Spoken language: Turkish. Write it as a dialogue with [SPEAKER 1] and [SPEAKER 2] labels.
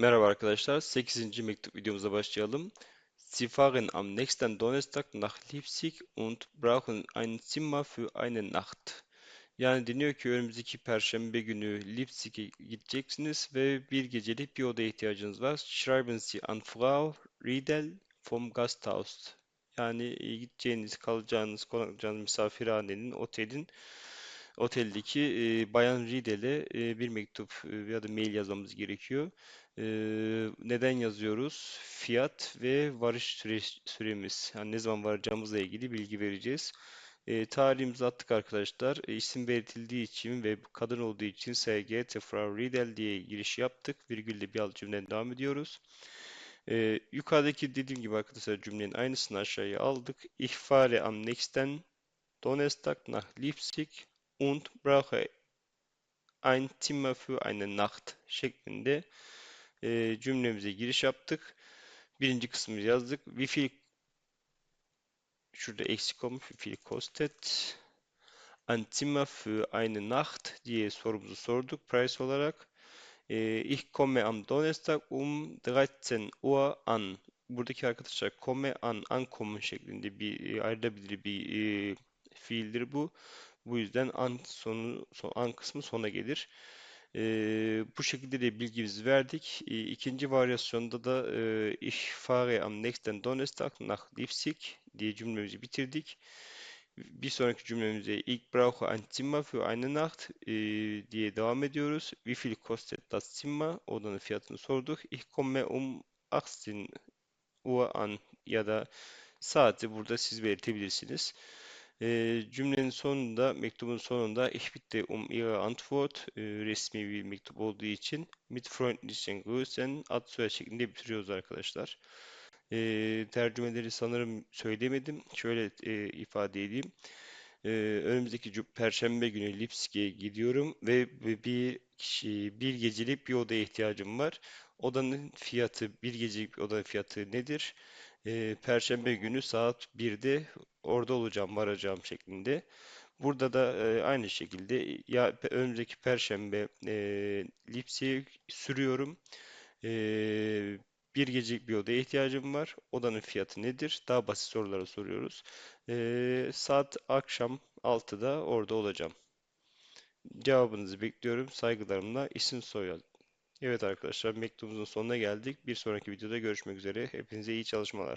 [SPEAKER 1] Merhaba arkadaşlar. 8. mektup videomuza başlayalım. Sie am nächsten Donnerstag nach Leipzig und brauchen ein Zimmer für eine Nacht. Yani deniyor ki önümüzdeki Perşembe günü Leipzig'e gideceksiniz ve bir gecelik bir odaya ihtiyacınız var. Schreiben Sie an Frau Riedel vom Gasthaus. Yani e, gideceğiniz, kalacağınız, konaklayacağınız misafirhanenin, otelin oteldeki e, Bayan Riedel'e e, bir mektup e, ya da mail yazmamız gerekiyor. E, neden yazıyoruz? Fiyat ve varış süre, süremiz. Yani ne zaman varacağımızla ilgili bilgi vereceğiz. E, tarihimizi attık arkadaşlar. E, isim belirtildiği için ve kadın olduğu için SG Frau Riedel diye giriş yaptık. Virgülle bir alt cümleden devam ediyoruz. E, yukarıdaki dediğim gibi arkadaşlar cümlenin aynısını aşağıya aldık. Ich fahre am nächsten Donnerstag nach Leipzig und brauche ein Zimmer für eine Nacht şeklinde e, cümlemize giriş yaptık. Birinci kısmı yazdık. Wie viel şurada eksik olmuş. Wie viel kostet ein Zimmer für eine Nacht diye sorumuzu sorduk price olarak. E, ich komme am Donnerstag um 13 Uhr an. Buradaki arkadaşlar komme an, ankommen şeklinde bir e, ayrılabilir bir e, fiildir bu. Bu yüzden an sonu son, an kısmı sona gelir. Ee, bu şekilde de bilgimizi verdik. Ee, ikinci varyasyonda da e, Ich fahre am nächsten Donnerstag nach Leipzig diye cümlemizi bitirdik. Bir sonraki cümlemize Ich brauche ein Zimmer für eine Nacht e, diye devam ediyoruz. Wie viel kostet das Zimmer? Odanın fiyatını sorduk. Ich komme um 18 Uhr an ya da saati burada siz belirtebilirsiniz. E, cümlenin sonunda, mektubun sonunda Ich bitte um Ihre Antwort e, resmi bir mektup olduğu için mit freundlichen Grüßen ad soyad şeklinde bitiriyoruz arkadaşlar. E, tercümeleri sanırım söylemedim. Şöyle e, ifade edeyim. E, önümüzdeki Perşembe günü Lipski'ye gidiyorum ve bir kişi, bir gecelik bir odaya ihtiyacım var. Odanın fiyatı, bir gecelik bir odanın fiyatı nedir? E, Perşembe günü saat 1'de orada olacağım, varacağım şeklinde. Burada da e, aynı şekilde ya önümüzdeki Perşembe e, Lipsi'ye sürüyorum. E, bir gecelik bir odaya ihtiyacım var. Odanın fiyatı nedir? Daha basit sorulara soruyoruz. E, saat akşam 6'da orada olacağım. Cevabınızı bekliyorum. Saygılarımla isim soyad. Evet arkadaşlar mektubumuzun sonuna geldik. Bir sonraki videoda görüşmek üzere. Hepinize iyi çalışmalar.